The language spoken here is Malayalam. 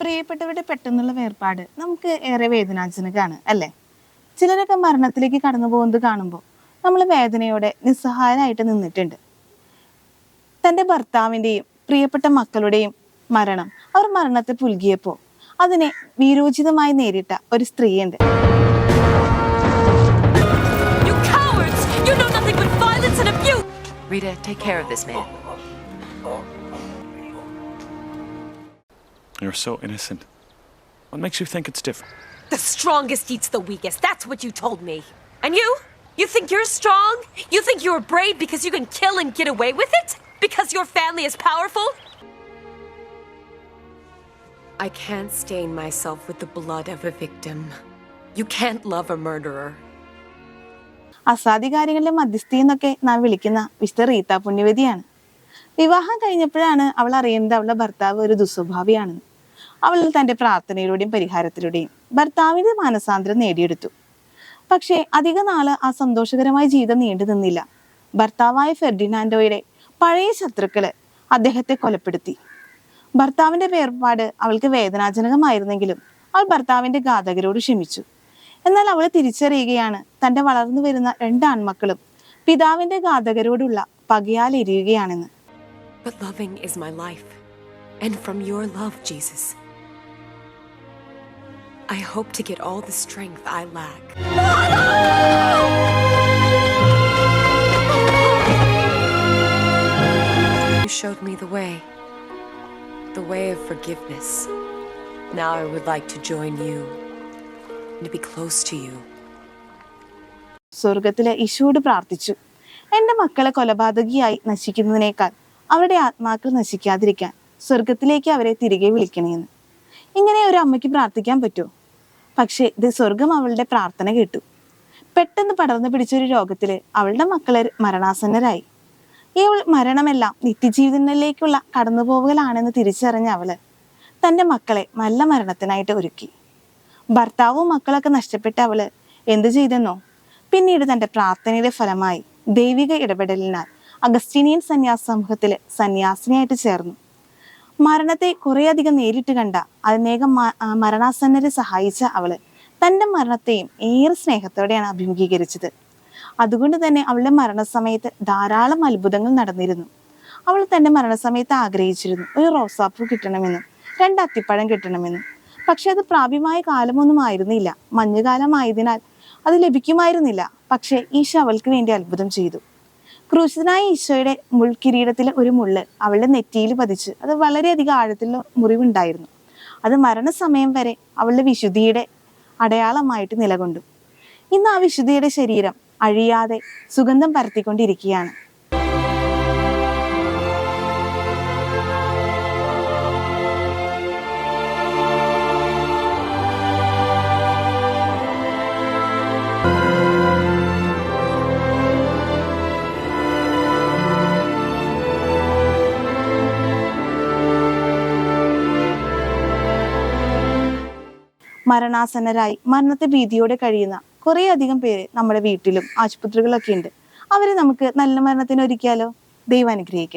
പ്രിയപ്പെട്ടവരുടെ പെട്ടെന്നുള്ള വേർപാട് നമുക്ക് ഏറെ വേദനാജനകമാണ് അല്ലേ ചിലരൊക്കെ മരണത്തിലേക്ക് കടന്നു പോകുന്നത് കാണുമ്പോൾ നമ്മൾ വേദനയോടെ നിസ്സഹായനായിട്ട് നിന്നിട്ടുണ്ട് തന്റെ ഭർത്താവിന്റെയും പ്രിയപ്പെട്ട മക്കളുടെയും മരണം അവർ മരണത്തെ പുൽകിയപ്പോൾ അതിനെ വീരോചിതമായി നേരിട്ട ഒരു സ്ത്രീയുണ്ട്! Rita, take care of this man. You're so innocent. What makes you think it's different? The strongest eats the weakest. That's what you told me. And you? You think you're strong? You think you're brave because you can kill and get away with it? Because your family is powerful? I can't stain myself with the blood of a victim. You can't love a murderer. അസാധികാര്യങ്ങളുടെ മധ്യസ്ഥി എന്നൊക്കെ നാം വിളിക്കുന്ന വിശുദ്ധ റീത്ത പുണ്യവതിയാണ് വിവാഹം കഴിഞ്ഞപ്പോഴാണ് അവൾ അറിയുന്നത് അവളുടെ ഭർത്താവ് ഒരു ദുസ്വഭാവിയാണെന്ന് അവൾ തന്റെ പ്രാർത്ഥനയിലൂടെയും പരിഹാരത്തിലൂടെയും ഭർത്താവിന്റെ മാനസാന്തരം നേടിയെടുത്തു. പക്ഷേ അധിക നാൾ ആ സന്തോഷകരമായ ജീവിതം നീണ്ടു നിന്നില്ല. ഭർത്താവായ ഫെർഡിനാൻഡോയുടെ പഴയ ശത്രുക്കൾ അദ്ദേഹത്തെ കൊലപ്പെടുത്തി. ഭർത്താവിന്റെ വേർപാട് അവൾക്ക് വേദനാജനകമായിരുന്നെങ്കിലും അവൾ ഭർത്താവിന്റെ ഘാതകരോട് ക്ഷമിച്ചു. എന്നാൽ അവൾ തിരിച്ചറിയുകയാണ് തന്റെ വളർന്നു വരുന്ന രണ്ട് ആൺമക്കളും പിതാവിന്റെ ഘാതകരോടുള്ള പകയാൽ എരിയുകയാണെന്ന്. But loving is my life. And from your love, Jesus, I hope to get all the strength I lack. You showed me the way. The way of forgiveness. Now I would like to join you and to be close to you. സ്വർഗത്തിലെ ഈശോട് പ്രാർത്ഥിച്ചു എന്റെ മക്കളെ കൊലപാതകിയായി നശിക്കുന്നതിനേക്കാൾ അവരുടെ ആത്മാക്കൾ നശിക്കാതിരിക്കാൻ സ്വർഗത്തിലേക്ക് അവരെ തിരികെ വിളിക്കണേന്ന് ഇങ്ങനെ ഒരു അമ്മയ്ക്ക് പ്രാർത്ഥിക്കാൻ പറ്റുമോ പക്ഷേ ഇത് സ്വർഗം അവളുടെ പ്രാർത്ഥന കേട്ടു. പെട്ടെന്ന് പടർന്നു പിടിച്ചൊരു രോഗത്തിൽ അവളുടെ മക്കളെ മരണാസന്നരായി. ഈ അവൾ മരണമെല്ലാം നിത്യജീവിതത്തിലേക്കുള്ള കടന്നുപോകലാണെന്ന് തിരിച്ചറിഞ്ഞ അവൾ തന്റെ മക്കളെ നല്ല മരണത്തിനായിട്ട് ഒരുക്കി. ഭർത്താവും മക്കളൊക്കെ നഷ്ടപ്പെട്ട അവൾ എന്തു ചെയ്തെന്നോ? പിന്നീട് തന്റെ പ്രാർത്ഥനയുടെ ഫലമായി ദൈവിക ഇടപെടലിനാൽ അഗസ്റ്റീനിയൻ സന്യാസ സമൂഹത്തിൽ സന്യാസിനിയായിട്ട് ചേർന്നു. മരണത്തെ കുറേയധികം നേരിട്ട് കണ്ട ആ, മരണാസന്നരെ സഹായിച്ച അവൾ തന്റെ മരണത്തെയും ഏറെ സ്നേഹത്തോടെയാണ് അഭിമുഖീകരിച്ചത്. അതുകൊണ്ട് തന്നെ അവളുടെ മരണസമയത്ത് ധാരാളം അത്ഭുതങ്ങൾ നടന്നിരുന്നു. അവൾ തന്റെ മരണസമയത്ത് ആഗ്രഹിച്ചിരുന്നു ഒരു റോസാപ്പൂ കിട്ടണമെന്നും രണ്ട് അത്തിപ്പഴം കിട്ടണമെന്നും. പക്ഷെ അത് പ്രാപ്യമായ കാലമൊന്നും ആയിരുന്നില്ല. മഞ്ഞുകാലമായതിനാൽ അത് ലഭിക്കുമായിരുന്നില്ല. പക്ഷേ ഈശോ അവൾക്ക് വേണ്ടി അത്ഭുതം ചെയ്തു. ക്രൂശിതനായ ഈശോയുടെ മുൾക്കിരീടത്തിലെ ഒരു മുള്ള് അവളുടെ നെറ്റിയിൽ പതിച്ച് അത് വളരെയധികം ആഴത്തിലുള്ള മുറിവുണ്ടായിരുന്നു. അത് മരണസമയം വരെ അവളുടെ വിശുദ്ധിയുടെ അടയാളമായിട്ട് നിലകൊണ്ടു. ഇന്ന് ആ വിശുദ്ധിയുടെ ശരീരം അഴിയാതെ സുഗന്ധം പരത്തിക്കൊണ്ടിരിക്കുകയാണ്. മരണാസന്നരായി മരണത്തെ ഭീതിയോടെ കഴിയുന്ന കുറേ അധികം പേര് നമ്മുടെ വീട്ടിലും ആശുപത്രികളിലൊക്കെ ഉണ്ട്. അവരെ നമുക്ക് നല്ല മരണത്തിന് ഒരുക്കിയാലോ? ദൈവം അനുഗ്രഹിക്കട്ടെ.